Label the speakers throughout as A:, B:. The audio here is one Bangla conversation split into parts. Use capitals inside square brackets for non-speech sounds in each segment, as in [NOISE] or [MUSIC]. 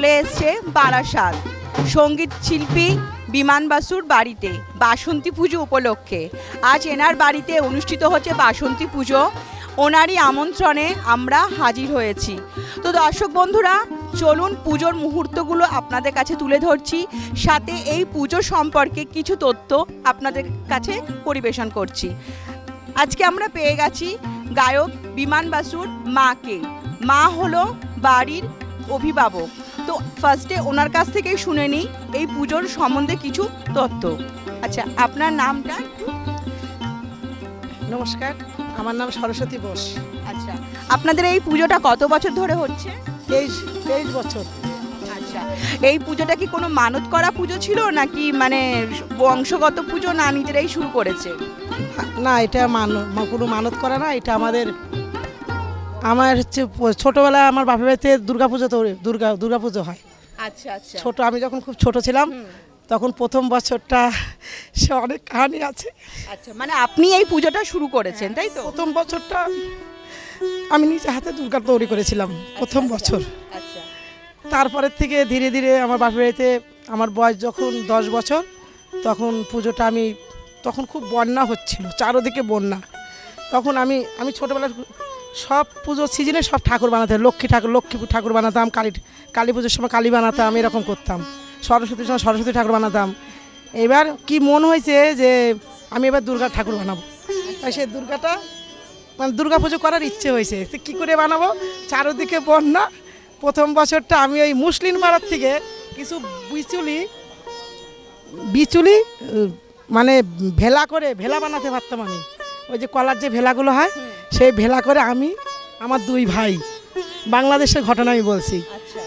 A: চলে এসছে বারাসাত। সংগীত শিল্পী বিমান বাসুর বাড়িতে বাসন্তী পুজো উপলক্ষে। আজ এনার বাড়িতে অনুষ্ঠিত হচ্ছে বাসন্তী পুজো। ওনারই আমন্ত্রণে আমরা হাজির হয়েছি। তো দর্শক বন্ধুরা, চলুন পুজোর মুহূর্তগুলো আপনাদের কাছে তুলে ধরছি। সাথে এই পুজো সম্পর্কে কিছু তথ্য আপনাদের কাছে পরিবেশন করছি। আজকে আমরা পেয়ে গেছি গায়ক বিমান বাসুর মাকে। মা হলো বাড়ির অভিভাবক। তো ফার্স্টে ওনার কাছ থেকেই শুনে নিই এই পুজোর সম্বন্ধে কিছু তথ্য আচ্ছা আপনার নামটা?
B: নমস্কার আমার নাম সরস্বতী বোস।
A: আচ্ছা আপনাদের এই পুজোটা কত বছর ধরে হচ্ছে?
B: তেইশ তেইশ বছর।
A: আচ্ছা এই পুজোটা কি কোনো মানত করা পুজো ছিল নাকি মানে বংশগত পুজো না নিজেরাই শুরু করেছে?
B: না এটা মান কোনো মানত করা না এটা আমাদের আমার হচ্ছে ছোটবেলায় আমার বাপের বাড়িতে দুর্গা পুজো তো দুর্গা দুর্গা পুজো হয়।
A: আচ্ছা আচ্ছা।
B: ছোট আমি যখন খুব ছোট ছিলাম তখন প্রথম বছরটা সে অনেক কাহানি আছে।
A: আচ্ছা মানে আপনি এই পুজোটা শুরু করেছেন তাই তো?
B: প্রথম বছরটা আমি নিজে হাতে দুর্গা তৈরি করেছিলাম প্রথম বছর।
A: আচ্ছা।
B: তারপরের থেকে ধীরে ধীরে আমার বাপের বাড়িতে আমার বয়স যখন দশ বছর তখন পুজোটা আমি তখন খুব বন্যা হচ্ছিল চারোদিকে বন্যা। তখন আমি আমি ছোটোবেলার সব পুজোর সিজনে সব ঠাকুর বানাতাম লক্ষ্মী ঠাকুর লক্ষ্মী ঠাকুর বানাতাম, কালী কালী পুজোর সময় কালী বানাতাম, এরকম করতাম। সরস্বতীর সময় সরস্বতী ঠাকুর বানাতাম। এবার কি মন হয়েছে যে আমি এবার দুর্গা ঠাকুর বানাবো? তাই সে দুর্গাটা মানে দুর্গা পুজো করার ইচ্ছে হয়েছে। তো কী করে বানাবো? চারোদিকে বন্যা। প্রথম বছরটা আমি ওই মুসলিম পাড়ার থেকে কিছু বিচুলি বিচুলি মানে ভেলা করে, ভেলা বানাতে পারতাম আমি। ওই যে কলার যে ভেলাগুলো হয় সেই ভেলা করে আমি আমার দুই ভাই বাংলাদেশের ঘটনা আমি বলছি।
A: আচ্ছা।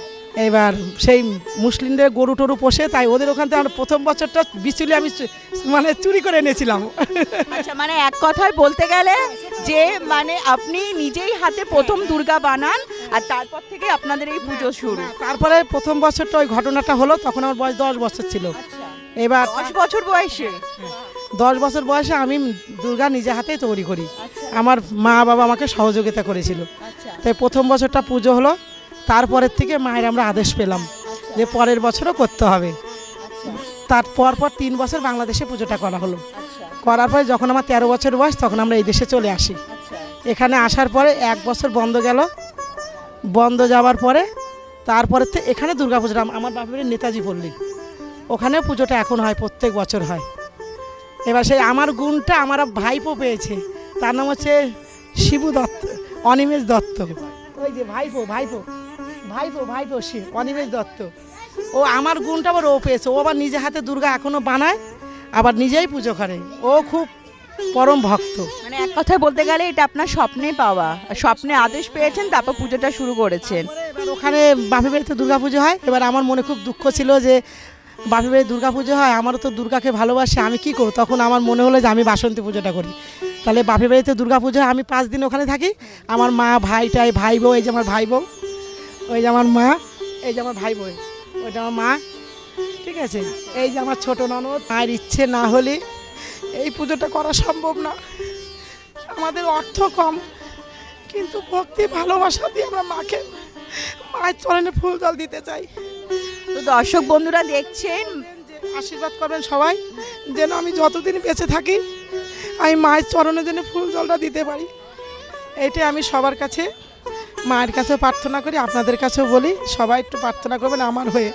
B: এবার সেই মুসলিমদের গরু টরু পোষে তাই ওদের ওখান থেকে আমার প্রথম বছরটা বিচুলি আমি মানে চুরি করে এনেছিলাম।
A: আচ্ছা মানে এক কথায় বলতে গেলে যে মানে আপনি নিজেই হাতে প্রথম দুর্গা বানান আর তারপর থেকে আপনাদের এই পুজো শুরু।
B: তারপরে প্রথম বছরটা ওই ঘটনাটা হলো তখন আমার বয়স দশ বছর ছিল। এবার
A: দশ বছর বয়সে?
B: দশ বছর বয়সে আমি দুর্গা নিজে হাতেই তৈরি করি।
A: আচ্ছা।
B: আমার মা বাবা আমাকে সহযোগিতা করেছিল।
A: আচ্ছা।
B: তাই প্রথম বছরটা পুজো হলো তারপরের থেকে মায়ের আমরা আদেশ পেলাম যে পরের বছরও করতে হবে।
A: আচ্ছা।
B: তারপর পর তিন বছর বাংলাদেশে পুজোটা করা হলো।
A: আচ্ছা।
B: করার পরে যখন আমার তেরো বছর বয়স তখন আমরা এই দেশে চলে আসি।
A: আচ্ছা।
B: এখানে আসার পরে এক বছর বন্ধ গেল। বন্ধ যাওয়ার পরে তারপরে এখানে দুর্গা পুজোটা আমার বাপের নেতাজি পল্লী। ওখানে পুজোটা এখন হয় প্রত্যেক বছর হয়। এবার সেই আমার গুণটা আমার ভাইপো পেয়েছে। তার নাম হচ্ছে শিবু দত্ত অনিমেষ দত্ত। ওই যে ভাইপো ভাইপো ভাইপো ভাইপো সে অনিমেষ দত্ত। ও আমার গুণটা আবার ও পেয়েছে। ও আবার নিজে হাতে দুর্গা এখনও বানায় আবার নিজেই পুজো করে। ও খুব পরম ভক্ত।
A: মানে এক কথায় বলতে গেলে এটা আপনার স্বপ্নে পাওয়া। স্বপ্নে আদেশ পেয়েছেন তারপর পুজোটা শুরু করেছেন।
B: ওখানে বাপের বাড়িতে দুর্গা পুজো হয়। এবার আমার মনে খুব দুঃখ ছিল যে বাপের বাড়ি দুর্গা পুজো হয়, আমারও তো দুর্গাকে ভালোবাসি, আমি কি করব? তখন আমার মনে হলো যে আমি বাসন্তী পুজোটা করি। তাহলে বাপের বাড়িতে দুর্গা পুজো হয়, আমি পাঁচ দিন ওখানে থাকি। আমার মা ভাইটাই ভাই বউ, এই যে আমার ভাই বউ, ওই যে আমার মা, এই যে আমার ভাই বউ ওইটা আমার মা, ঠিক আছে? এই যে আমার ছোট ননদ, মায়ের ইচ্ছে না হলে এই পুজোটা করা সম্ভব না। আমাদের অর্থ কম, কিন্তু ভক্তি ভালোবাসা দিয়ে আমরা মাকে, মায়ের চরণে ফুল জল দিতে চাই।
A: দর্শক বন্ধুরা দেখছেন।
B: আশীর্বাদ করবেন সবাই, যেন আমি যতদিন বেঁচে থাকি, আমি মায়ের চরণে যেন ফুল জলটা দিতে পারি। এটাই আমি সবার কাছে, মায়ের কাছে প্রার্থনা করি, আপনাদের কাছেও বলি, সবাই একটু প্রার্থনা করবেন আমার হয়ে।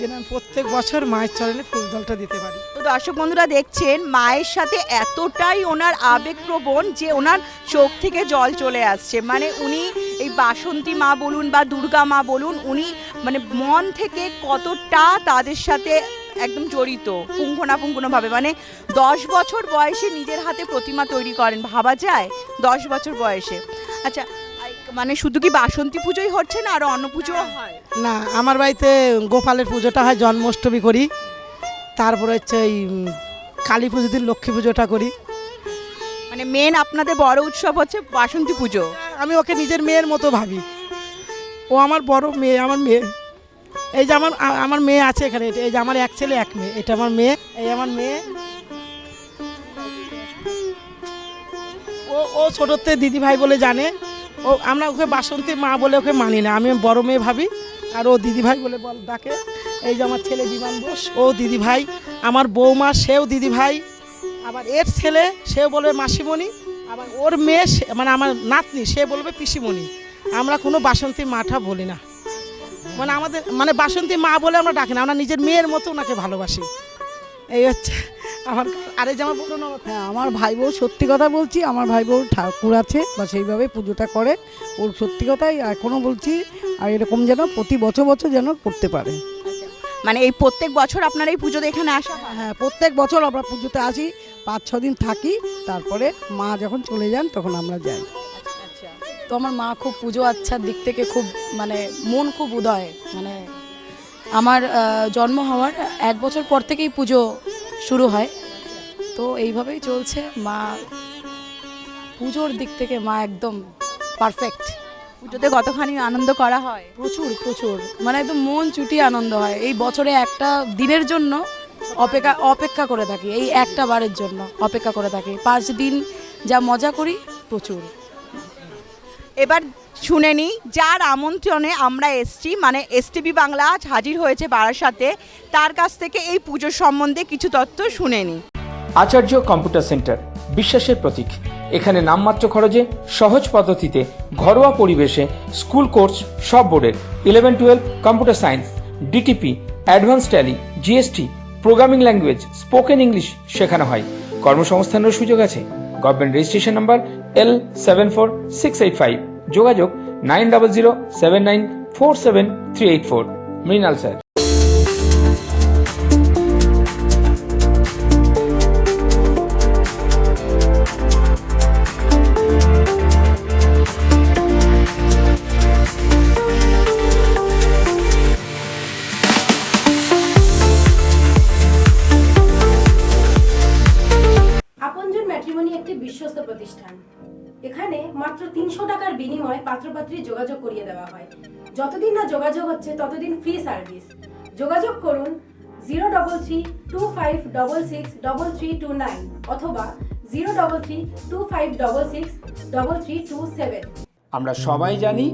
B: যেন আমি প্রত্যেক বছর মায়ের চরণে ফুল জলটা দিতে পারি।
A: তো দর্শক বন্ধুরা দেখছেন, মায়ের সাথে এতটাই ওনার আবেগপ্রবণ যে ওনার চোখ থেকে জল চলে আসছে। মানে উনি এই বাসন্তী মা বলুন বা দুর্গা মা বলুন, উনি মানে মন থেকে কতটা তাদের সাথে একদম জড়িত পুঙ্খনাপুঙ্খনভাবে মানে দশ বছর বয়সে নিজের হাতে প্রতিমা তৈরি করেন, ভাবা যায় দশ বছর বয়সে। আচ্ছা মানে শুধু কি বাসন্তী পুজোই হচ্ছে না আরও অন্য পুজো হয়?
B: না আমার বাড়িতে গোপালের পুজোটা হয় জন্মাষ্টমী করি। তারপরে হচ্ছে এই কালী পুজো দিন লক্ষ্মী পুজোটা করি।
A: মানে মেন আপনাদের বড় উৎসব হচ্ছে বাসন্তী পুজো?
B: আমি ওকে নিজের মেয়ের মতো ভাবি। ও আমার বড় মেয়ে আমার মেয়ে। এই যে আমার আমার মেয়ে আছে এখানে এই যে আমার এক ছেলে এক মেয়ে। এটা আমার মেয়ে এই আমার মেয়ে। ও ও ছোটোতে দিদি ভাই বলে জানে। ও, আমরা ওকে বাসন্তী মা বলে ওকে মানি না, আমি বড় মেয়ে ভাবি, আর ও দিদি ভাই বলে বল ডাকে। এই যে আমার ছেলে বিমান বোস, ও দিদি ভাই আমার বৌমা, সেও দিদি ভাই আবার এর ছেলে, সেও বলবে মাসিমণি, আবার ওর মেয়ে মানে আমার নাতনি, সে বলবে পিসিমণি। আমরা কোনো বাসন্তী মাঠা বলি না। মানে আমাদের মানে বাসন্তী মা বলে আমরা ডাকি না, আমরা নিজের মেয়ের মতো ওনাকে ভালোবাসি। এই হচ্ছে আমার আর বড় ননদ।
C: হ্যাঁ আমার ভাই বউ সত্যি কথা বলছি আমার ভাই বউ ঠাকুর আছে বা সেইভাবে পুজোটা করে। ওর সত্যি কথাই এখনও বলছি আর এরকম যেন প্রতি বছর বছর যেন করতে পারে।
A: মানে এই প্রত্যেক বছর আপনার এই পুজোতে এখানে আসা হ্যাঁ?
C: প্রত্যেক বছর আমরা পুজোতে আসি পাঁচ ছ দিন থাকি তারপরে মা যখন চলে যান তখন আমরা যাই।
D: তো আমার মা খুব পুজো আচ্ছার দিক থেকে খুব মানে মন খুব উদয় মানে আমার জন্ম হওয়ার এক বছর পর থেকেই পুজো শুরু হয়। তো এইভাবেই চলছে। মা পুজোর দিক থেকে মা একদম পারফেক্ট
A: পুজোতে কতখানি আনন্দ করা হয়?
D: প্রচুর প্রচুর। মানে একদম মন চুটিয়ে আনন্দ হয়। এই বছরে একটা দিনের জন্য অপেক্ষা অপেক্ষা করে থাকি। এই একটা বারের জন্য অপেক্ষা করে থাকি। পাঁচ দিন যা মজা করি প্রচুর।
A: এবার শুনে নিই, যার আমন্ত্রণে আমরা এসছি মানে এসটিভি বাংলা আজ হাজির হয়েছে বারাসাতে, তার কাছ থেকে এই পুজোর সম্বন্ধে কিছু তথ্য শুনে নিই।
E: আচার্য কম্পিউটার সেন্টার, বিশ্বাসের প্রতীক। এখানে নামমাত্র খরচে, সহজ পদ্ধতিতে, ঘরোয়া পরিবেশে, স্কুল কোর্স, সব বোর্ডের eleven twelve computer science DTP advance Tally GST programming language spoken English শেখানো হয়। কর্মসংস্থানের সুযোগ আছে। Government registration number L seven four six eight five যোগাযোগ nine double zero
F: seven nine four seven three eight four. Mrinal sir. বিনিময়ে যোগাযোগ করিয়ে দেওয়া হয়। যতদিন না যোগাযোগ হচ্ছে, ততদিন ফ্রি সার্ভিস যোগাযোগ করুন zero double three two five double six double three two nine অথবা zero double three two five double six double three two seven
E: আমরা সবাই জানি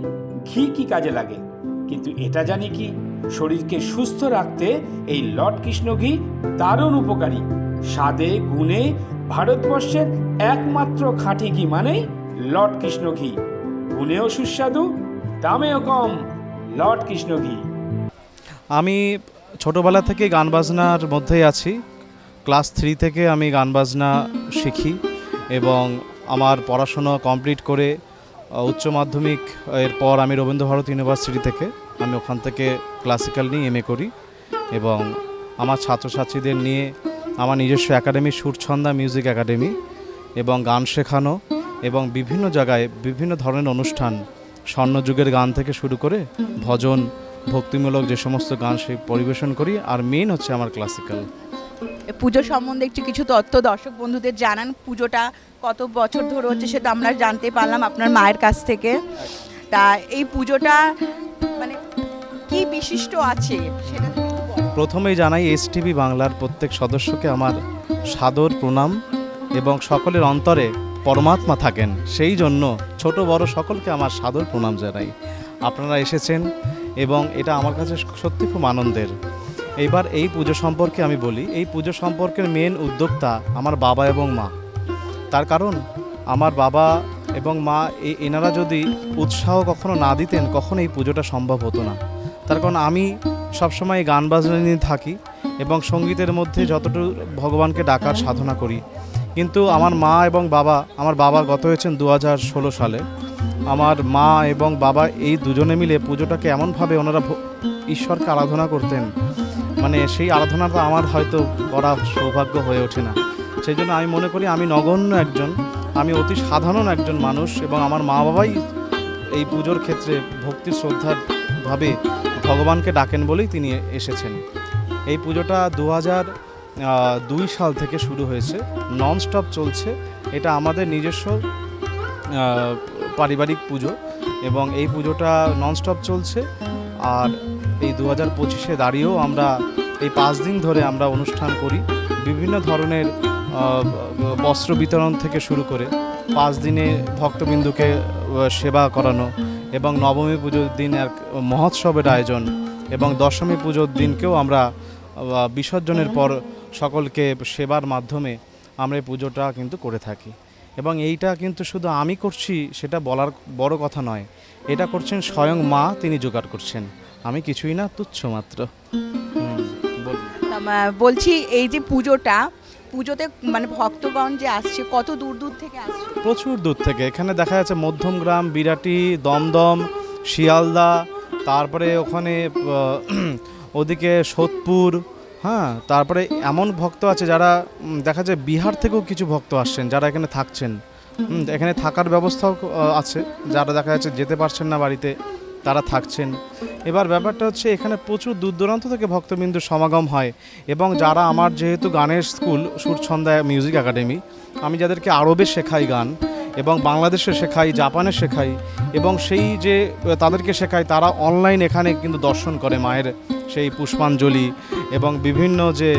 E: ঘি কি কাজে লাগে, কিন্তু এটা জানি কি? শরীরকে সুস্থ রাখতে এই লর্ড কৃষ্ণ ঘি দারুণ উপকারী। স্বাদে, গুণে, ভারতবর্ষের একমাত্র খাঁটি ঘি মানেই লর্ড কৃষ্ণ ঘি। গুণেও সুস্বাদু, দামেও কম। লর্ড কৃষ্ণ ঘি
G: আমি ছোটোবেলা থেকে গান বাজনার মধ্যেই আছি। ক্লাস থ্রি থেকে আমি গান বাজনা শিখি এবং আমার পড়াশোনা কমপ্লিট করে উচ্চ মাধ্যমিক, এর পর আমি রবীন্দ্রভারতী ইউনিভার্সিটি থেকে আমি ওখান থেকে ক্লাসিক্যাল নিয়ে এম করি এবং আমার ছাত্রছাত্রীদের নিয়ে আমার নিজস্ব একাডেমি সুরছন্দা মিউজিক একাডেমি এবং গান শেখানো এবং বিভিন্ন জায়গায় বিভিন্ন ধরনের অনুষ্ঠান স্বর্ণযুগের গান থেকে শুরু করে ভজন ভক্তিমূলক যে সমস্ত গান সে পরিবেশন করি আর মেন হচ্ছে আমার ক্লাসিক্যাল
A: পুজো সম্বন্ধে একটু কিছু তথ্য দর্শক বন্ধুদের জানান পুজোটা কত বছর ধরে হচ্ছে সেটা আমরা জানতে পারলাম আপনার মায়ের কাছ থেকে তা এই পুজোটা মানে কি বিশিষ্ট আছে সেটা।
G: প্রথমেই জানাই এস টিভি বাংলার প্রত্যেক সদস্যকে আমার সাদর প্রণাম এবং সকলের অন্তরে পরমাত্মা থাকেন, সেই জন্য ছোট বড় সকলকে আমার সাদর প্রণাম জানাই। আপনারা এসেছেন এবং এটা আমার কাছে সত্যি খুব আনন্দের। এবার এই পুজো সম্পর্কে আমি বলি, এই পুজো সম্পর্কের মেন উদ্যোক্তা আমার বাবা এবং মা। তার কারণ, আমার বাবা এবং মা এই এনারা যদি উৎসাহ কখনো না দিতেন, কখনো এই পুজোটা সম্ভব হতো না। তার কারণ, আমি সবসময় গান বাজনা নিয়ে থাকি এবং সঙ্গীতের মধ্যে যতটুকু ভগবানকে ডাকার সাধনা করি কিন্তু আমার মা এবং বাবা, আমার বাবা গত হয়েছেন দু হাজার ষোলো সালে। আমার মা এবং বাবা এই দুজনে মিলে পুজোটাকে এমনভাবে ওনারা ঈশ্বরকে আরাধনা করতেন। মানে সেই আরাধনাটা আমার হয়তো করা সৌভাগ্য হয়ে ওঠে না। সেই জন্য আমি মনে করি আমি নগণ্য একজন, আমি অতি সাধারণ একজন মানুষ এবং আমার মা বাবাই এই পুজোর ক্ষেত্রে ভক্তি শ্রদ্ধার ভাবে ভগবানকে ডাকেন বলেই তিনি এসেছেন। এই পুজোটা দু হাজার দুই সাল থেকে শুরু হয়েছে। নন স্টপ চলছে। এটা আমাদের নিজস্ব পারিবারিক পুজো এবং এই পুজোটা নন স্টপ চলছে। আর এই দু হাজার পঁচিশে দাঁড়িয়েও আমরা এই পাঁচ দিন ধরে আমরা অনুষ্ঠান করি। বিভিন্ন ধরনের বস্ত্র বিতরণ থেকে শুরু করে পাঁচ দিনে ভক্তবিন্দুকে সেবা করানো এবং নবমী পুজোর দিন এক মহোৎসবের আয়োজন এবং দশমী পুজোর দিনকেও আমরা বিসর্জনের পর সকলকে সেবার মাধ্যমে আমরা এই পুজোটা কিন্তু করে থাকি। এবং এইটা কিন্তু শুধু আমি করছি সেটা বলার বড় কথা নয়। এটা করছেন স্বয়ং মা তিনি জোগাড় করছেন। আমি কিছুই না তুচ্ছ মাত্র।
A: বলছি এই যে পুজোটা পুজোতে মানে ভক্তগণ যে আসছে কত দূর দূর থেকে আসছে?
G: প্রচুর দূর থেকে। এখানে দেখা যাচ্ছে মধ্যমগ্রাম বিরাটি দমদম শিয়ালদা তারপরে ওখানে [CLEARS THROAT] ওদিকে সোদপুর হ্যাঁ তারপরে এমন ভক্ত আছে যারা দেখা যায় বিহার থেকেও কিছু ভক্ত আসছেন যারা এখানে থাকছেন। এখানে থাকার ব্যবস্থাও আছে। যারা দেখা যাচ্ছে যেতে পারছেন না বাড়িতে তারা থাকছেন। এবার ব্যাপারটা হচ্ছে এখানে প্রচুর দূর দূরান্ত থেকে ভক্তবিন্দুর সমাগম হয় এবং যারা আমার যেহেতু গানের স্কুল সুরছন্দা মিউজিক একাডেমি আমি যাদেরকে আরবে শেখাই গান এবং বাংলাদেশে শেখাই, জাপানে শেখাই এবং সেই যে তাদেরকে শেখাই, তারা অনলাইন এখানে কিন্তু দর্শন করে মায়ের সেই পুষ্পাঞ্জলি এবং বিভিন্ন যে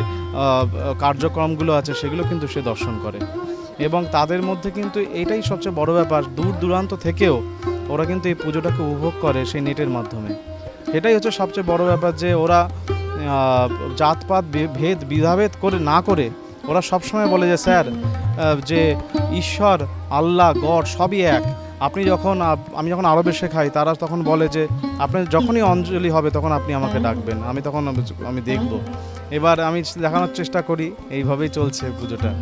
G: কার্যক্রমগুলো আছে সেগুলো কিন্তু সে দর্শন করে। এবং তাদের মধ্যে কিন্তু এটাই সবচেয়ে বড় ব্যাপার, দূর দূরান্ত থেকেও ওরা কিন্তু এই পুজোটাকে উপভোগ করে সেই নেটের মাধ্যমে। এটাই হচ্ছে সবচেয়ে বড় ব্যাপার যে, ওরা জাতপাত ভেদ, বিধাভেদ করে না করে ওরা সবসময় বলে যে স্যার যে ঈশ্বর আল্লাহ গড সবই এক। আপনি যখন আমি যখন আরবে শেখাই তারা তখন বলে যে আপনার যখনই অঞ্জলি হবে তখন আপনি আমাকে ডাকবেন। আমি তখন আমি- দেখব। এবার আমি দেখানোর চেষ্টা করি এইভাবেই চলছে পুজোটা।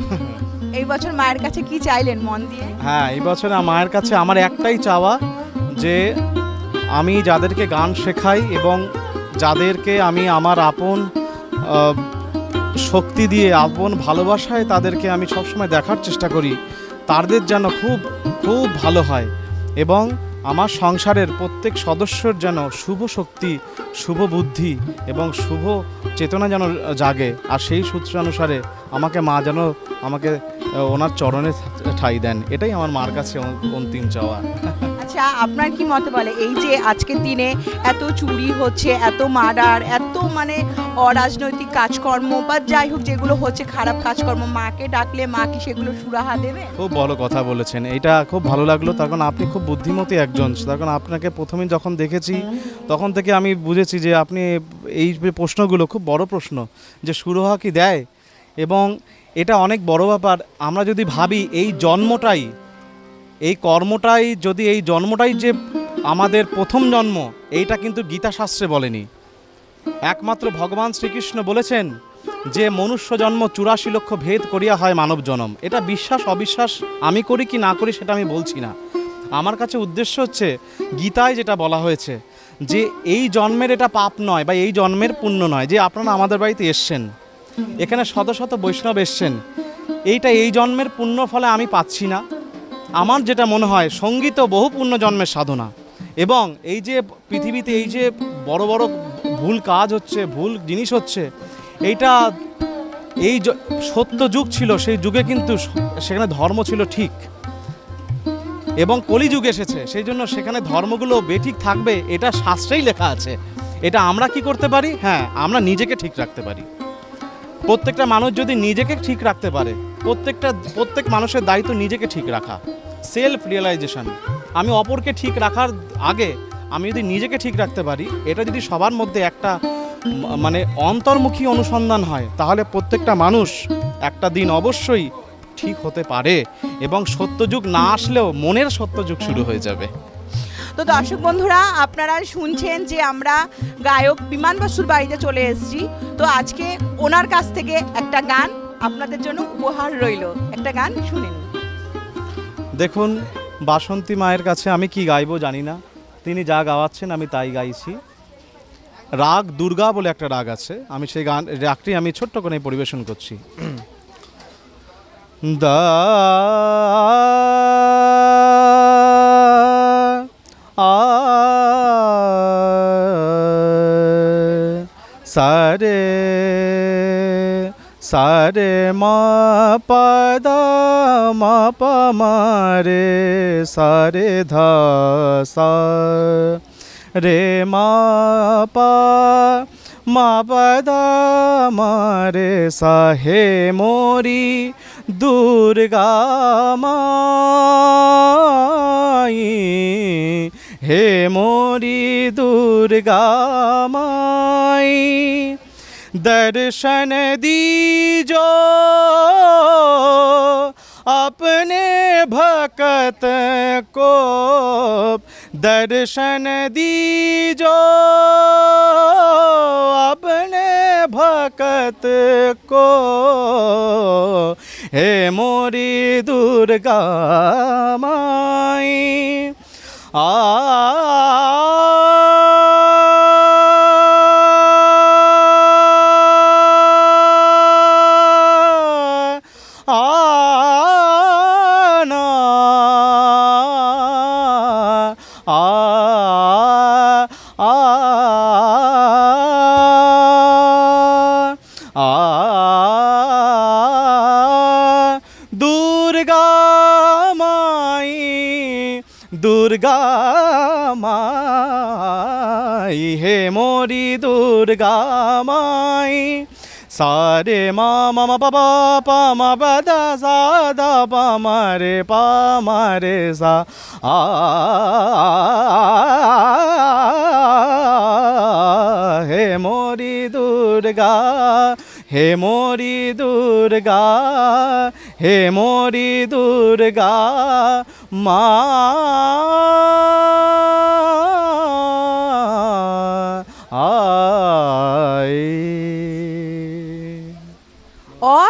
A: এই বছর মায়ের কাছে কি চাইলেন মন দিয়ে?
G: হ্যাঁ এই বছর মায়ের কাছে আমার একটাই চাওয়া যে আমি যাদেরকে গান শেখাই এবং যাদেরকে আমি আমার আপন শক্তি দিয়ে আপন ভালোবাসায় তাদেরকে আমি সবসময় দেখার চেষ্টা করি। তাদের যেন খুব খুব ভালো হয় এবং আমার সংসারের প্রত্যেক সদস্যর যেন শুভ শক্তি, শুভ বুদ্ধি এবং শুভ চেতনা যেন জাগে আর সেই সূত্রানুসারে আমাকে মা যেন আমাকে ওনার চরণে ঠাই দেন। এটাই আমার মার কাছে অন- অন্তিম চাওয়া। [LAUGHS]
A: আচ্ছা আপনার কি মতে বলে? এই যে আজকের দিনে এত চুরি হচ্ছে, এত মার্ডার, এত মানে অরাজনৈতিক কাজকর্ম বা যাই হোক যেগুলো হচ্ছে খারাপ কাজকর্ম, মাকে ডাকলে মা কি সেগুলো সুরাহা দেবে?
G: খুব ভালো কথা বলেছেন। এটা খুব ভালো লাগল। তখন আপনি খুব বুদ্ধিমতী একজন। তখন আপনাকে প্রথমে যখন দেখেছি, তখন থেকে আমি বুঝেছি যে আপনি এই প্রশ্নগুলো খুব বড় প্রশ্ন যে সুরহা কি দেয়? এবং এটা অনেক বড় ব্যাপার। আমরা যদি ভাবি এই জন্মটাই এই কর্মটাই, যদি এই জন্মটাই যে আমাদের প্রথম জন্ম, এইটা কিন্তু গীতা শাস্ত্রে বলেনি। একমাত্র ভগবান শ্রীকৃষ্ণ বলেছেন যে, মনুষ্য জন্ম চুরাশি লক্ষ ভেদ করিয়া হয় মানব জনম। এটা বিশ্বাস, অবিশ্বাস আমি করি কি না করি সেটা আমি বলছি না। আমার কাছে উদ্দেশ্য হচ্ছে, গীতায় যেটা বলা হয়েছে যে, এই জন্মের এটা পাপ নয় বা এই জন্মের পুণ্য নয়, যে আপনারা আমাদের বাড়িতে এসছেন। এখানে শত শত বৈষ্ণব এসছেন। এইটা এই জন্মের পুণ্য ফলে আমি পাচ্ছি না। আমার যেটা মনে হয়, সংগীত বহু জন্মের সাধনা। এবং এই যে পৃথিবীতে এই যে বড় বড় ভুল কাজ হচ্ছে, ভুল জিনিস হচ্ছে, এইটা এই সত্য যুগ ছিল, সেই যুগে কিন্তু সেখানে ধর্ম ছিল ঠিক। এবং কলিযুগ এসেছে, সেই জন্য সেখানে ধর্মগুলো বেঠিক থাকবে, এটা শাস্ত্রেই লেখা আছে। এটা আমরা কি করতে পারি? হ্যাঁ আমরা নিজেকে ঠিক রাখতে পারি। প্রত্যেকটা মানুষ যদি নিজেকে ঠিক রাখতে পারে, প্রত্যেকটা, প্রত্যেক মানুষের দায়িত্ব নিজেকে ঠিক রাখা সেলফ রিয়েলাইজেশন আমি অপরকে ঠিক রাখার আগে আমি যদি নিজেকে ঠিক রাখতে পারি, এটা যদি সবার মধ্যে একটা মানে অন্তর্মুখী অনুসন্ধান হয়, তাহলে প্রত্যেকটা মানুষ একটা দিন অবশ্যই ঠিক হতে পারে এবং সত্যযুগ না আসলেও মনের সত্যযুগ শুরু হয়ে যাবে।
A: তো দর্শক বন্ধুরা, আপনারা শুনছেন যে আমরা গায়ক বিমান বসুর বাড়িতে চলে এসেছি। তো আজকে ওনার কাছ থেকে একটা গান আপনাদের জন্য উপহার রইল। একটা গান শুনেন
G: দেখুন, বাসন্তী মায়ের কাছে আমি কি গাইবো জানি না। তিনি যা গাওয়াচ্ছেন আমি তাই গাইছি। রাগ দুর্গা বলে একটা রাগ আছে। আমি সেই গান, রাগটি আমি ছোট্ট করে পরিবেশন করছি। [CLEARS THROAT] দা আ সারে সারে মা পদা মা প মারে সারে ধা সা রে মা পা মা পদা মারে সাহে মোরি দুর্গা মাই হে মোরি দুর্গা মাই दर्शन दीजो अपने भक्त को दर्शन दीजो अपने भक्त को हे मोरी दुर्गा माई 啊啊啊啊 দুর্গা মাই সারে মা মামা বাবা পামা বাদা সাদা পামা রে পামা রে, সা। আ হে মরি দুর্গা, হে মরি দুর্গা, হে মরি দুর্গা, মা আ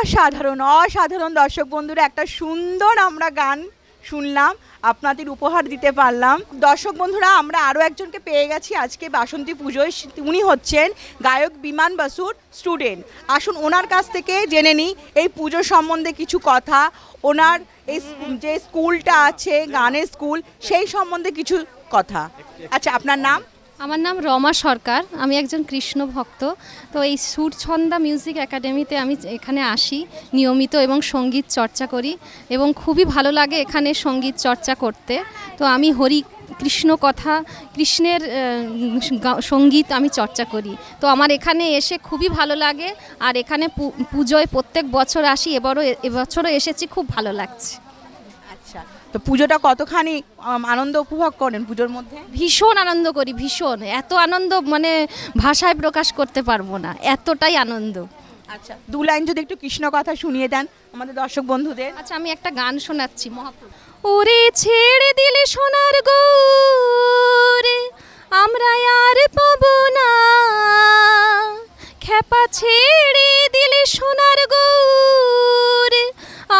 A: অসাধারণ অসাধারণ দর্শক বন্ধুরা, একটা সুন্দর আমরা গান শুনলাম, আপনাদের উপহার দিতে পারলাম। দর্শক বন্ধুরা, আমরা আরও একজনকে পেয়ে গেছি আজকে বাসন্তী পুজোয়। উনি হচ্ছেন গায়ক বিমান বাসুর স্টুডেন্ট। আসুন ওনার কাছ থেকে জেনে নিই, এই পুজো সম্বন্ধে কিছু কথা, ওনার এই যে স্কুলটা আছে, গানের স্কুল, সেই সম্বন্ধে কিছু কথা। আচ্ছা আপনার নাম?
H: আমার নাম রমা সরকার, আমি একজন কৃষ্ণ ভক্ত। তো এই সুরছন্দা মিউজিক একাডেমিতে আমি এখানে আসি, নিয়মিত এবং সংগীত চর্চা করি এবং খুবই ভালো লাগে এখানে সংগীত চর্চা করতে। তো আমি হরি কৃষ্ণ কথা, কৃষ্ণের সংগীত আমি চর্চা করি। তো আমার এখানে এসে খুবই ভালো লাগে আর এখানে পুজোয় প্রত্যেক বছর আসি, এবারও এবছরও এসেছি, খুব ভালো লাগছে।
A: তো পুজোটা কতখানি আনন্দ উপভোগ করেন পুজোর মধ্যে?
H: ভীষণ আনন্দ করি ভীষণ। এত আনন্দ মানে ভাষায় প্রকাশ করতে পারব না এতটাই আনন্দ।
A: আচ্ছা দু লাইন যদি একটু কৃষ্ণ কথা শুনিয়ে দেন আমাদের দর্শক বন্ধুদের।
H: আচ্ছা আমি একটা গান শোনাচ্ছি মহাপ্রভু। ওরে ছেড়ে দিলে সোনার গৌরে আমরা আর পাবো না। খেপা ছেড়ে দিলে সোনার গৌরে।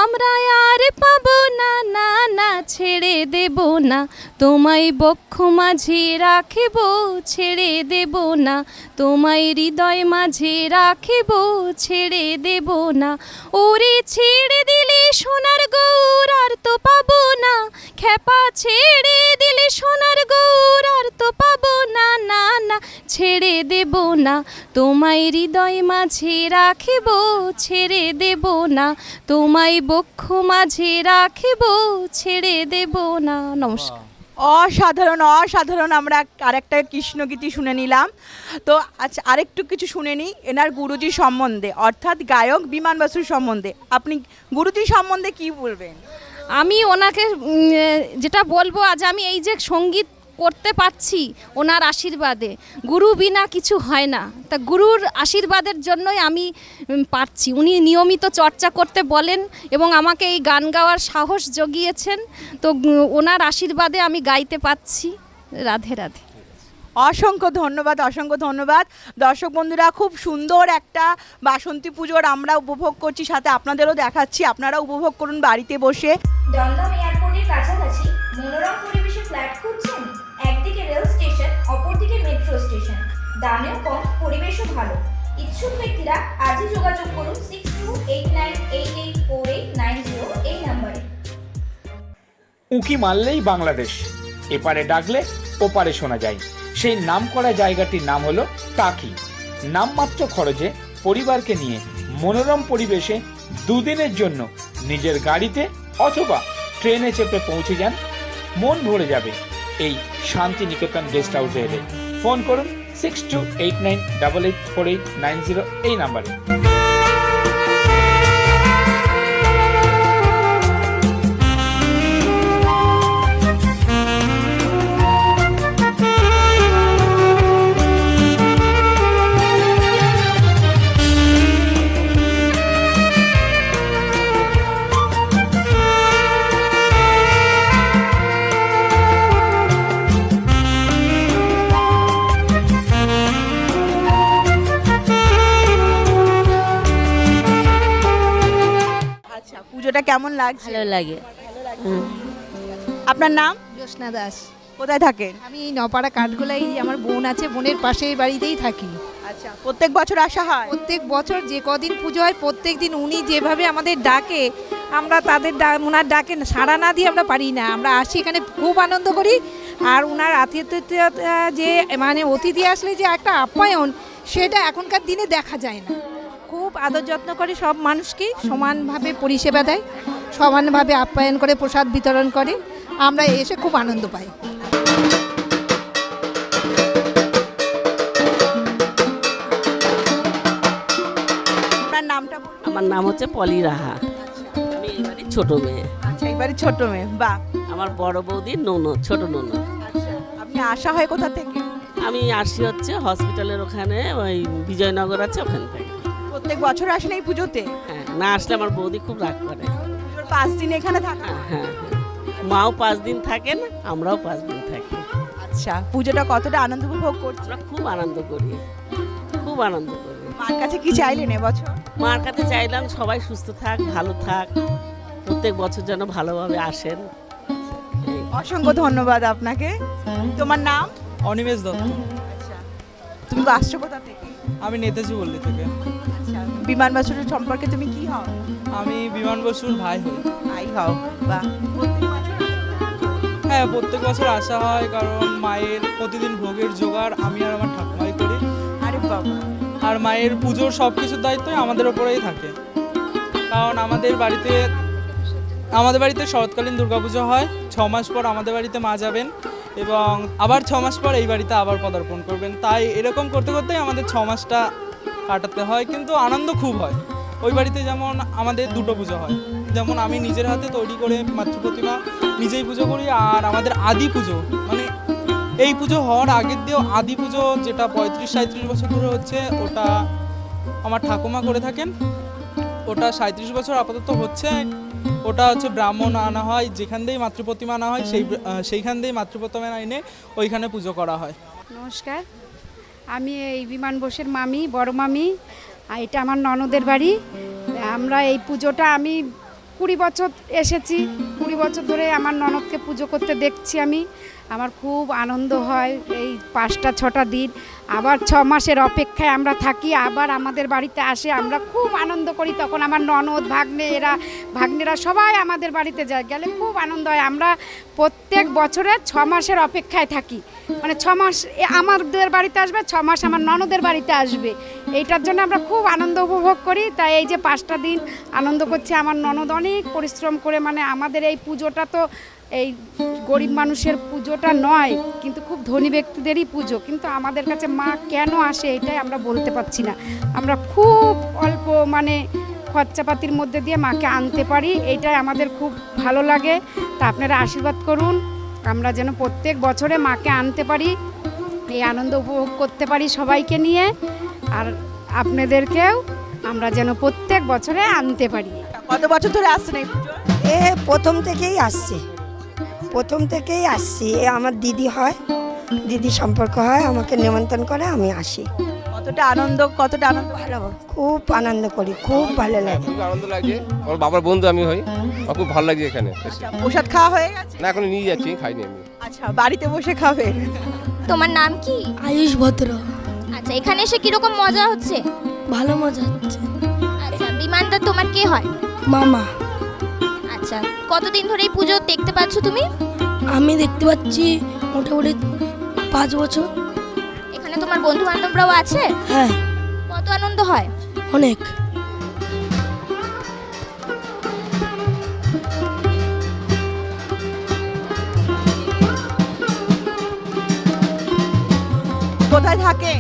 H: আমরা আর পাবো না না না, ছেড়ে দেব না। তোমায় বক্ষ মাঝে রাখিব, ছেড়ে দেব না। তোমায় হৃদয় মাঝে রাখিব, ছেড়ে দেব না। ওরে ছেড়ে দিলে সোনার গৌর আর তো পাবো না। খেপা ছেড়ে দিলে সোনার গৌর আর তো পাবো না না না, ছেড়ে দেব না। তোমায় হৃদয় মাঝে রাখিব ছেড়ে দেব না। তোমায় বক্ষ মাঝে রাখিব ছেড়ে দেব না। নমস্কার।
A: অসাধারণ অসাধারণ। আমরা আরেকটা কৃষ্ণগীতি শুনে নিলাম। তো আচ্ছা আরেকটু কিছু শুনে নিই। এনার গুরুজি সম্বন্ধে অর্থাৎ গায়ক বিমান বাসুর সম্বন্ধে। আপনি গুরুজি সম্বন্ধে কি বলবেন?
H: আমি ওনাকে যেটা বলব আজ আমি এই যে সংগীত করতে পারছি ওনার আশীর্বাদে। গুরু বিনা কিছু হয় না। তা গুরুর আশীর্বাদের জন্যই আমি পারছি। উনি নিয়মিত চর্চা করতে বলেন এবং আমাকে এই গান গাওয়ার সাহস জগিয়েছেন। তো ওনার আশীর্বাদে আমি গাইতে পাচ্ছি রাধে রাধে।
A: অসংখ্য ধন্যবাদ অসংখ্য ধন্যবাদ। দর্শক বন্ধুরা খুব সুন্দর একটা বাসন্তী পুজোর আমরা উপভোগ করছি সাথে আপনাদেরও দেখাচ্ছি। আপনারা উপভোগ করুন বাড়িতে বসে।
I: দমদম এয়ারপোর্টের কাছাকাছি মনোরম পরিবেশে ফ্ল্যাট খুঁজছেন একদিকে রেল স্টেশন, অপরদিকে মেট্রো স্টেশন। দামেও কম, পরিবেশও ভালো। ইচ্ছুক ব্যক্তিরা আজই যোগাযোগ করুন six two eight nine eight eight four eight nine zero এই নাম্বারে।
E: উঁকি মারলেই বাংলাদেশ। এপারে ডাকলে ওপারে শোনা যায়। সেই নাম করা জায়গাটির নাম হলো টাকি। নামমাত্র খরচে পরিবারকে নিয়ে মনোরম পরিবেশে দুদিনের জন্য নিজের গাড়িতে অথবা ট্রেনে চেপে পৌঁছে যান, মন ভরে যাবে। এই শান্তিনিকেতন গেস্ট হাউসে এলে। ফোন করুন six two eight nine double eight four eight nine zero এই নাম্বারে।
A: কেমন লাগছে?
J: ভালো লাগে।
A: আপনার নাম?
K: জ্যোৎস্না দাস।
A: কোথায় থাকেন?
K: আমি নপাড়া কাঠগোলাই আমার বোন আছে বোনের পাশে এই বাড়িতেই থাকি।
A: আচ্ছা প্রত্যেক বছর আসা হয়?
K: প্রত্যেক বছর যে কদিন পুজো হয় প্রত্যেক দিন উনি যেভাবে আমাদের ডাকে আমরা তাদের ডা- ওনার ডাকে সাড়া না দিয়ে আমরা পারি না। আমরা আসি এখানে খুব আনন্দ করি। আর ওনার আতিথ্যতা যে মানে অতিথি আসলে যে একটা আপ্যায়ন সেটা এখনকার দিনে দেখা যায় না। খুব আদর যত্ন করে সব মানুষকেই সমানভাবে পরিষেবা দেয় সমানভাবে আপ্যায়ন করে প্রসাদ বিতরণ করে। আমরা এসে খুব আনন্দ পাই।
A: আপনার নামটা বলুন।
J: আমার নাম হচ্ছে পলি রাহা। আমি এবারে ছোট মেয়ে।
A: আচ্ছা এবারে ছোট মেয়ে বাহ।
J: আমার বড় বৌদির ননদ ছোট ননদ।
A: আচ্ছা আপনি আসা হয় কোথা থেকে?
J: আমি আসি হচ্ছে হসপিটালের ওখানে ওই বিজয়নগর আছে ওখান থেকে।
A: প্রত্যেক বছর আসেন এই পুজোতে?
J: হ্যাঁ না আসলে আমার বৌদি খুব রাগ করে।
A: পুজোর পাঁচ দিন এখানে থাকা
J: হ্যাঁ হ্যাঁ হ্যাঁ। মাও পাঁচ দিন থাকেন আমরাও পাঁচ দিন থাকি।
A: আচ্ছা পুজোটা কতটা আনন্দ উপভোগ
J: আমরা খুব আনন্দ করি খুব আনন্দ করি।
A: মার কাছে কি চাইলেন এবছর?
J: মার কাছে চাইলাম সবাই সুস্থ থাক ভালো থাক প্রত্যেক বছর যেন ভালোভাবে আসেন।
A: অসংখ্য ধন্যবাদ আপনাকে। তোমার নাম?
L: অনিমেষ দত্ত।
A: আচ্ছা তুমি আসছো কোথা থেকে?
L: আমি নেতাজি বললি থেকে।
A: বিমান বাসুরের সম্পর্কে তুমি কি হও?
L: আমি বিমান বসুর ভাই হই।
A: আই হও বা
L: হ্যাঁ প্রত্যেক বছর আসা হয় কারণ মায়ের প্রতিদিন ভোগের জোগাড় আমি আর আমার ঠাকুমাই করি।
A: আরে বাবা।
L: আর মায়ের পুজোর সব কিছুর দায়িত্বই আমাদের ওপরেই থাকে। কারণ আমাদের বাড়িতে আমাদের বাড়িতে শরৎকালীন দুর্গাপুজো হয়। ছ মাস পর আমাদের বাড়িতে মা যাবেন এবং আবার ছ মাস পর এই বাড়িতে আবার পদার্পণ করবেন। তাই এরকম করতে করতেই আমাদের ছ মাসটা কাটাতে হয়, কিন্তু আনন্দ খুব হয়। ওই বাড়িতে যেমন আমাদের দুটো পুজো হয়। যেমন আমি নিজের হাতে তৈরি করে মাতৃ প্রতিমা নিজেই পুজো করি, আর আমাদের আদি পুজো মানে এই পুজো হওয়ার আগের দিয়েও আদি পুজো যেটা পঁয়ত্রিশ সাঁত্রিশ বছর ধরে হচ্ছে, ওটা আমার ঠাকুমা করে থাকেন। ওটা সাঁত্রিশ বছর আপাতত হচ্ছে। ওটা হচ্ছে ব্রাহ্মণ আনা হয়, যেখান দিয়েই মাতৃপ্রতিমা আনা হয়, সেই সেইখান দিয়েই মাতৃপ্রতিমা এনে ওইখানে পুজো করা হয়।
K: নমস্কার। আমি এই বিমান বোসের মামি, বড় মামি, আর এটা আমার ননদের বাড়ি। আমরা এই পুজোটা আমি কুড়ি বছর এসেছি, কুড়ি বছর ধরে আমার ননদকে পুজো করতে দেখছি আমি। আমার খুব আনন্দ হয় এই পাঁচটা, ছটা দিন। আবার ছ মাসের অপেক্ষায় আমরা থাকি, আবার আমাদের বাড়িতে আসে, আমরা খুব আনন্দ করি। তখন আমার ননদ, ভাগ্নে, এরা, ভাগ্নেরা সবাই আমাদের বাড়িতে যায়। গেলে খুব আনন্দ হয়। আমরা প্রত্যেক বছরে ছ মাসের অপেক্ষায় থাকি। মানে ছ মাস আমাদের বাড়িতে আসবে, ছ মাস আমার ননদের বাড়িতে আসবে। এইটার জন্য আমরা খুব আনন্দ উপভোগ করি। তাই এই যে পাঁচটা দিন আনন্দ করছে, আমার ননদ অনেক পরিশ্রম করে মানে আমাদের এই পুজোটা তো এই গরিব মানুষের পুজোটা নয়, কিন্তু খুব ধনী ব্যক্তিদেরই পুজো। কিন্তু আমাদের কাছে মা কেন আসে এটাই আমরা বলতে পারছি না। আমরা খুব অল্প মানে খরচাপাতির মধ্যে দিয়ে মাকে আনতে পারি, এটাই আমাদের খুব ভালো লাগে। তা আপনারা আশীর্বাদ করুন। আমরা যেন প্রত্যেক বছরে মাকে আনতে পারি এই আনন্দ উপভোগ করতে পারি সবাইকে নিয়ে। আর আপনাদেরকেও আমরা যেন প্রত্যেক বছরে আনতে পারি।
A: কত বছর ধরে আসছেন
M: এ প্রথম থেকেই আসছি। প্রথম থেকেই আসছি। এ আমার দিদি হয় দিদি সম্পর্ক হয় আমাকে নিমন্ত্রণ করে আমি আসি।
A: কতটা আনন্দ কতটা আনন্দ?
M: ভালো খুব আনন্দ করি খুব ভালো লাগে।
N: খুব আনন্দ লাগছে আমার বাবার বন্ধু আমি হই আমার খুব ভালো লাগছে এখানে।
A: আচ্ছা প্রসাদ খাওয়া হয়ে গেছে?
N: না এখন নিয়ে যাচ্ছি খাইনি আমি।
A: আচ্ছা বাড়িতে বসে খাবে?
I: তোমার নাম কি?
M: আয়ুষ ভদ্র।
I: আচ্ছা এখানে এসে কীরকম মজা হচ্ছে?
M: ভালো মজা হচ্ছে।
I: আচ্ছা বিমানটা তোমার কে হয়?
M: মামা।
I: আচ্ছা কতদিন ধরে এই পুজো দেখতে পাচ্ছ তুমি?
M: আমি দেখতে পাচ্ছি মোটামুটি পাঁচ বছর।
I: এখানে তোমার বন্ধু বান্ধবরাও আছে?
M: হ্যাঁ।
I: কত আনন্দ হয়?
M: অনেক।
A: কোথায় থাকে?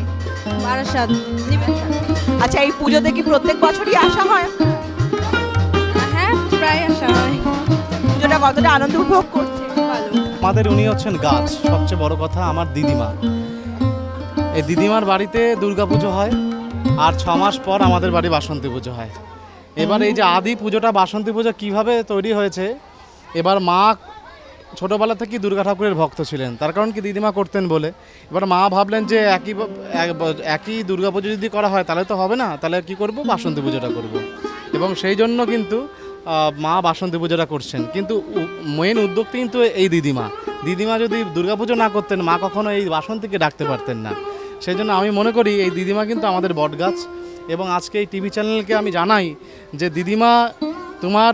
K: বারাসাত।
A: আচ্ছা এই পুজোতে কি প্রত্যেক বছরই আসা হয়?
K: হ্যাঁ প্রায় আসা হয়।
A: পুজোটা কতটা আনন্দ উপভোগ করছে?
K: ভালো।
G: আমাদের উনি হচ্ছেন গাছ। সবচেয়ে বড় কথা আমার দিদিমা। এই দিদিমার বাড়িতে দুর্গা পুজো হয় আর ছ মাস পর আমাদের বাড়ি বাসন্তী পুজো হয়। এবার এই যে আদি পুজোটা বাসন্তী পুজো কীভাবে তৈরি হয়েছে, এবার মা ছোটোবেলা থেকেই দুর্গা ঠাকুরের ভক্ত ছিলেন। তার কারণ কি দিদিমা করতেন বলে। এবার মা ভাবলেন যে একই এক- একই দুর্গা পুজো যদি করা হয় তাহলে তো হবে না, তাহলে কি করব? বাসন্তী পুজোটা করব। এবং সেই জন্য কিন্তু মা বাসন্তী পুজোটা করছেন। কিন্তু মেন উদ্যোগটি কিন্তু এই দিদিমা। দিদিমা যদি দুর্গাপুজো না করতেন, মা কখনো এই বাসন্তীকে ডাকতে পারতেন না। সেই জন্য আমি মনে করি এই দিদিমা কিন্তু আমাদের বটগাছ। এবং আজকে এই টিভি চ্যানেলকে আমি জানাই যে দিদিমা তোমার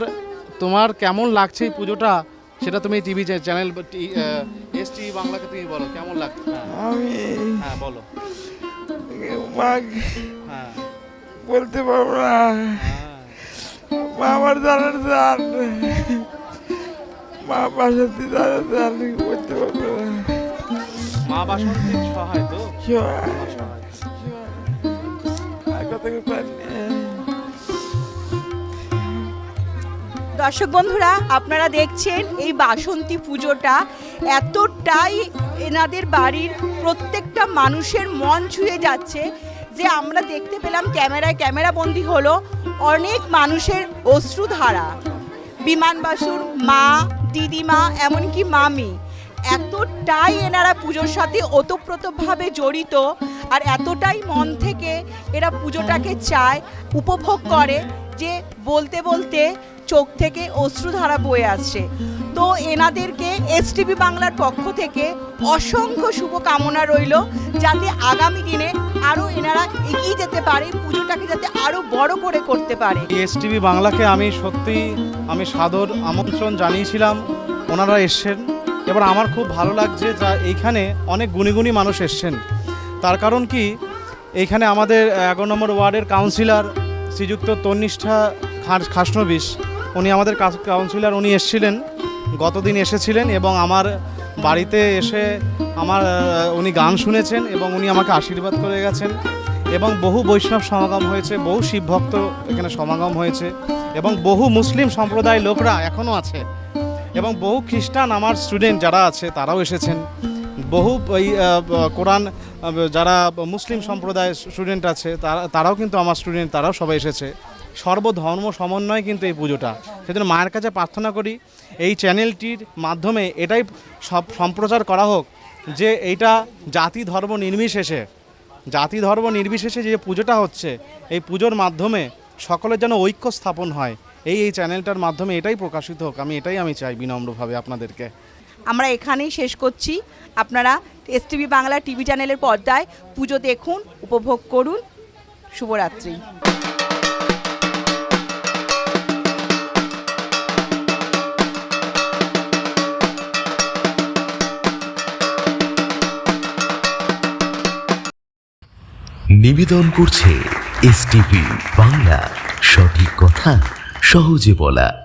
G: তোমার কেমন লাগছে এই পুজোটা? সেটা তুমি টিভি চ্যানেল এস টিভি বাংলাকে তুমি বলো কেমন লাগছে? হ্যাঁ,
O: আমি
G: হ্যাঁ বলো। হ্যাঁ।
O: বলতে পারব না। আমার জানার জান মা বাসাতে জানার জান বলতে পারব না।
G: মা সহায় তো।
A: দর্শক বন্ধুরা আপনারা দেখছেন এই বাসন্তী পুজোটা। এতটাই এনাদের বাড়ির প্রত্যেকটা মানুষের মন ছুঁয়ে যাচ্ছে যে আমরা দেখতে পেলাম ক্যামেরায় ক্যামেরা ক্যামেরাবন্দি হলো অনেক মানুষের অশ্রুধারা। বিমান বাসুর মা দিদিমা এমনকি মামি। এতটাই এনারা পুজোর সাথে ওতপ্রোতভাবে জড়িত আর এতটাই মন থেকে এরা পুজোটাকে চায়, উপভোগ করে যে বলতে বলতে চোখ থেকে অশ্রুধারা বয়ে আসছে। তো এনাদেরকে এসটিভি বাংলার পক্ষ থেকে অসংখ্য শুভকামনা রইল যাতে আগামী দিনে আরও এনারা এগিয়ে যেতে পারে, পুজোটাকে যাতে আরও বড় করে করতে পারে।
G: এস টিভি বাংলাকে আমি সত্যি আমি সাদর আমন্ত্রণ জানিয়েছিলাম। ওনারা এসছেন। এবার আমার খুব ভালো লাগছে যা এইখানে অনেক গুণী গুণী মানুষ এসছেন। তার কারণ কি? এইখানে আমাদের এগারো নম্বর ওয়ার্ডের কাউন্সিলর শ্রীযুক্ত তন্নিষ্ঠা খাস- খাসনবিশ, উনি আমাদের কাউন্সিলর উনি এসেছিলেন, গতদিন এসেছিলেন এবং আমার বাড়িতে এসে আমার উনি গান শুনেছেন এবং উনি আমাকে আশীর্বাদ করে গেছেন এবং বহু বৈষ্ণব সমাগম হয়েছে, বহু শিবভক্ত এখানে সমাগম হয়েছে এবং বহু মুসলিম সম্প্রদায়ের লোকরা এখনও আছে। এবং বহু খ্রিস্টান আমার স্টুডেন্ট যারা আছে, তারাও এসেছেন। বহু এই কোরআন যারা মুসলিম সম্প্রদায়ের স্টুডেন্ট আছে, তারা, তারাও কিন্তু আমার স্টুডেন্ট, তারাও সবাই এসেছে। সর্বধর্ম সমন্বয় কিন্তু এই পুজোটা। সেজন্য মায়ের কাছে প্রার্থনা করি, এই চ্যানেলটির মাধ্যমে এটাই সব সম্প্রচার করা হোক, যে এইটা জাতি ধর্ম নির্বিশেষে, জাতি ধর্ম নির্বিশেষে যে পুজোটা হচ্ছে, এই পুজোর মাধ্যমে সকলের যেন ঐক্য স্থাপন হয়। এই এই চ্যানেলটার মাধ্যমে এটাই প্রকাশিত হোক আমি এটাই আমি চাই বিনম্রভাবে আপনাদেরকে।
A: আমরা এখানেই শেষ করছি। আপনারা এস টিভি বাংলা টিভি চ্যানেলের পর্দায় পুজো দেখুন উপভোগ করুন। শুভরাত্রি।
P: নিবেদন করছে এস বাংলা সঠিক কথা। সহজে বলা